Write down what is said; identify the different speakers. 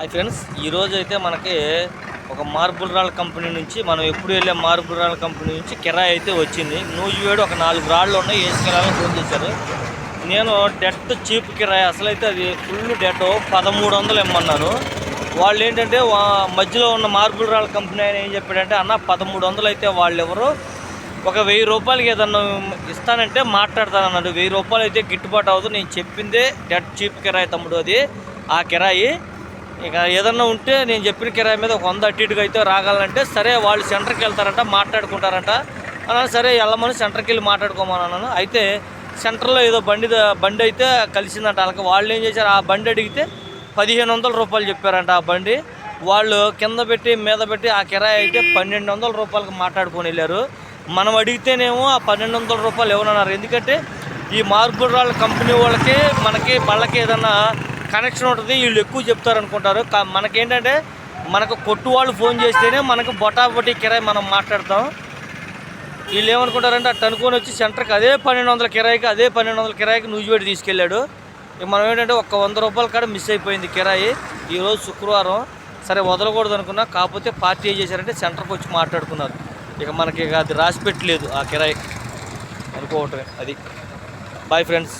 Speaker 1: Hi friends ఈరోజు అయితే మనకి ఒక మార్బుల్ రాళ్ళ కంపెనీ నుంచి మనం ఎప్పుడు వెళ్ళే మార్బుల్ రాళ్ళ కంపెనీ నుంచి కిరాయి అయితే వచ్చింది. నూజివేడు ఒక నాలుగు రాళ్ళు ఉన్నాయి వేసుకెళ్ళాలని ఫోన్ చేశారు. నేను డెట్ చీప్ కిరాయి అసలైతే అది ఫుల్ డెట్ పదమూడు వందలు ఇమ్మన్నాను. వాళ్ళు ఏంటంటే మధ్యలో ఉన్న మార్బుల్ రాళ్ళ కంపెనీ ఆయన ఏం చెప్పాడంటే అన్న పదమూడు వందలు అయితే వాళ్ళు ఎవరు ఒక వెయ్యి రూపాయలకి ఏదన్నా ఇస్తానంటే మాట్లాడతానన్నాడు. వెయ్యి రూపాయలు అయితే గిట్టుబాటు అవ్వదు నేను చెప్పిందే డెట్ చీప్ కిరాయి తమ్ముడు అది ఆ కిరాయి. ఇక ఏదన్నా ఉంటే నేను చెప్పిన కిరాయి మీద ఒక వంద అటు ఇటుగా అయితే రాగాలంటే సరే వాళ్ళు సెంటర్కి వెళ్తారంట మాట్లాడుకుంటారంట. అలా సరే వెళ్ళమని సెంటర్కి వెళ్ళి మాట్లాడుకోమని అన్నాను. అయితే సెంటర్లో ఏదో బండి బండి అయితే కలిసిందంట. వాళ్ళకి వాళ్ళు ఏం చేశారు? ఆ బండి అడిగితే పదిహేను వందల రూపాయలు చెప్పారంట ఆ బండి. వాళ్ళు కింద పెట్టి మీద పెట్టి ఆ కిరాయి అయితే పన్నెండు వందల రూపాయలకు మాట్లాడుకొని వెళ్ళారు. మనం అడిగితేనేమో ఆ పన్నెండు వందల రూపాయలు ఇవ్వనన్నారు. ఎందుకంటే ఈ మార్బుల్ రాళ్ళ కంపెనీ వాళ్ళకి మనకి బళ్ళకి ఏదన్నా కనెక్షన్ ఉంటుంది వీళ్ళు ఎక్కువ చెప్తారు అనుకుంటారు మనకేంటంటే మనకు కొట్టు వాళ్ళు ఫోన్ చేస్తేనే మనకు బొటాబొటి కిరాయి మనం మాట్లాడతాం. వీళ్ళు ఏమనుకుంటారంటే అట్ట అనుకొని వచ్చి సెంటర్కి అదే పన్నెండు వందల కిరాయికి అదే పన్నెండు వందల కిరాయికి నూజివేడి తీసుకెళ్ళాడు. ఇక మనం ఏంటంటే ఒక్క వంద రూపాయల కాడ మిస్ అయిపోయింది కిరాయి. ఈరోజు శుక్రవారం. సరే వదలకూడదు అనుకున్నా కాకపోతే పార్టీ ఏం చేశారంటే సెంటర్కి వచ్చి మాట్లాడుకున్నారు. ఇక మనకి ఇక అది రాసి పెట్టలేదు ఆ కిరాయి. అనుకోవటమే అది. Bye friends